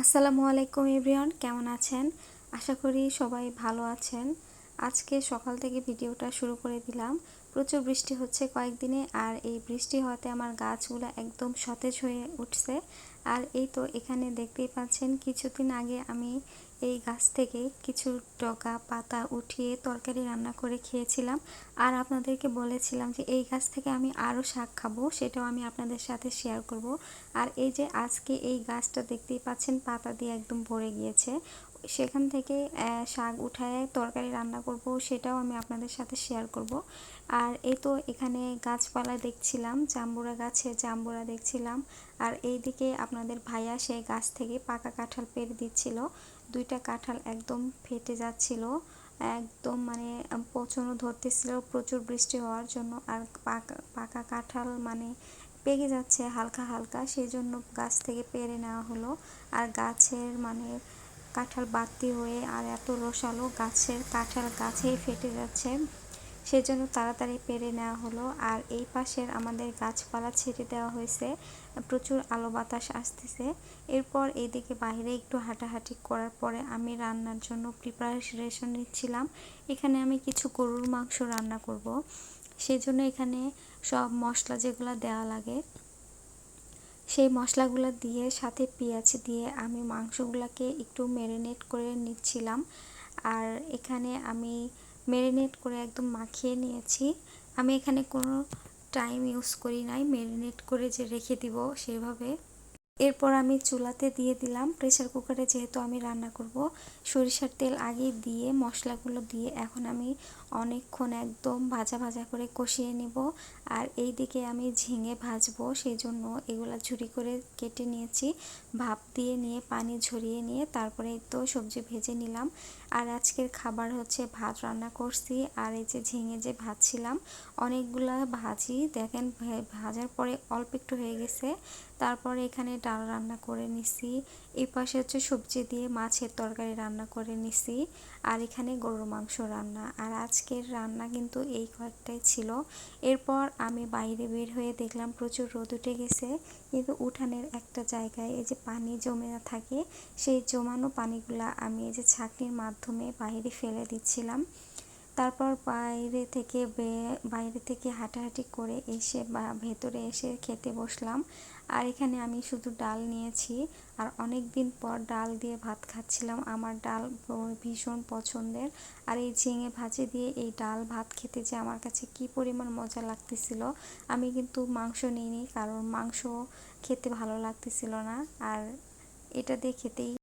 আসসালামু আলাইকুম এভরিওয়ান। কেমন আছেন? আশা করি সবাই ভালো আছেন। আজকে সকাল থেকে ভিডিওটা শুরু করে দিলাম। প্রচুর বৃষ্টি হচ্ছে কয়েকদিনে আর এই বৃষ্টি হওয়াতে আমার গাছগুলো একদম সতেজ হয়ে উঠছে। আর এই তো এখানে দেখতেই পাচ্ছেন, কিছুদিন আগে আমি এই গাছ থেকে কিছু ডগা, পাতা উঠিয়ে তরকারি রান্না করে খেয়েছিলাম। আর আপনাদেরকে বলেছিলাম যে এই গাছ থেকে আমি আরও শাক খাব, সেটাও আমি আপনাদের সাথে শেয়ার করব। আর এই যে আজকে এই গাছটা দেখতেই পাচ্ছেন, পাতা দিয়ে একদম ভরে গিয়েছে। সেখান থেকে শাক উঠায় তরকারি রান্না করব, সেটাও আমি আপনাদের সাথে শেয়ার করব। আর এই তো এখানে গাছপালা দেখছিলাম, জাম্বুরা গাছে জাম্বুরা দেখছিলাম। আর এই দিকে আপনাদের ভাইয়া সেই গাছ থেকে পাকা কাঁঠাল পেরে দিচ্ছিল। দুইটা কাঁঠাল একদম ফেটে যাচ্ছিল, একদম মানে পচনও ধরতেছিল, প্রচুর বৃষ্টি হওয়ার জন্য। আর পাকা পাকা কাঁঠাল মানে পেকে যাচ্ছে হালকা হালকা সেই জন্য গাছ থেকে পেরে নেওয়া হলো। আর গাছের মানে কাঁঠাল বাড়তি হয়ে আর এত রসালো গাছের কাঁঠাল গাছেই ফেটে যাচ্ছে। সেজন্য তাড়াতাড়ি পেরে নেওয়া হলো। আর এই পাশের আমাদের গাছপালা ছেড়ে দেওয়া হয়েছে। প্রচুর আলো বাতাস আসতেছে। এরপর এইদিকে বাইরে একটু হাঁটাহাঁটি করার পরে আমি রান্নার জন্য প্রিপারেশন নিচ্ছিলাম। এখানে আমি কিছু গরুর মাংস রান্না করব। সেই জন্য এখানে সব মশলা যেগুলো দেওয়া লাগে সেই মশলাগুলো দিয়ে, সাথে পেঁয়াজ দিয়ে আমি মাংসগুলোকে একটু ম্যারিনেট করে নিচ্ছিলাম। আর এখানে আমি ম্যারিনেট করে একদম মাখিয়ে নিয়েছি। আমি এখানে কোনো টাইম ইউজ করি নাই। ম্যারিনেট করে যে রেখে দিব সেভাবে। এরপর আমি চুলাতে দিয়ে দিলাম প্রেসার কুকারে যেহেতু আমি রান্না করব, সরিষার তেল আগে দিয়ে, মশলাগুলো দিয়ে এখন আমি অনেকক্ষণ একদম ভাজা ভাজা করে কষিয়ে নিব। আর এই দিকে আমি ঝিঙে ভাজবো সেই জন্য এগুলো ঝুরি করে কেটে নিয়েছি। ভাপ দিয়ে নিয়ে, পানি ঝরিয়ে নিয়ে তারপরে তো সবজি ভেজে নিলাম। আর আজকের খাবার হচ্ছে ভাত রান্না করছি। আর এই যে ঝিঙে যে ভাজছিলাম, অনেকগুলা ভাজি। দেখেন, ভাজার পরে অল্প একটু হয়ে গেছে। তারপরে এখানে ডাল রান্না করে নিছি। এই পাশে হচ্ছে সবজি দিয়ে মাছের তরকারি রান্না করে নিছি। আর এখানে গরুর মাংস রান্না। আর আজকের রান্না কিন্তু এই কয়েকটাই ছিল। এরপর আমি বাইরে বের হয়ে দেখলাম প্রচুর রোদ উঠে গেছে। কিন্তু উঠানের একটা জায়গায় এই যে পানি জমে থাকে, সেই জমানো পানিগুলা আমি এই যে ছাঁকনির মাধ্যমে বাইরে ফেলে দিচ্ছিলাম। তারপর বাইরে থেকে বাইরে থেকে হাঁটাহাঁটি করে এসে বা ভেতরে এসে খেতে বসলাম। আর এখানে আমি শুধু ডাল নিয়েছি। আর অনেক দিন পর ডাল দিয়ে ভাত খাচ্ছিলাম। আমার ডাল ভীষণ পছন্দের। আর এই ঝিঙে ভাজি দিয়ে এই ডাল ভাত খেতে যে আমার কাছে কি পরিমাণ মজা লাগতেছিল, আমি কিন্তু মাংস নিইনি। কারণ মাংস খেতে ভালো লাগতেছিল না। আর এটা দিয়ে খেতেই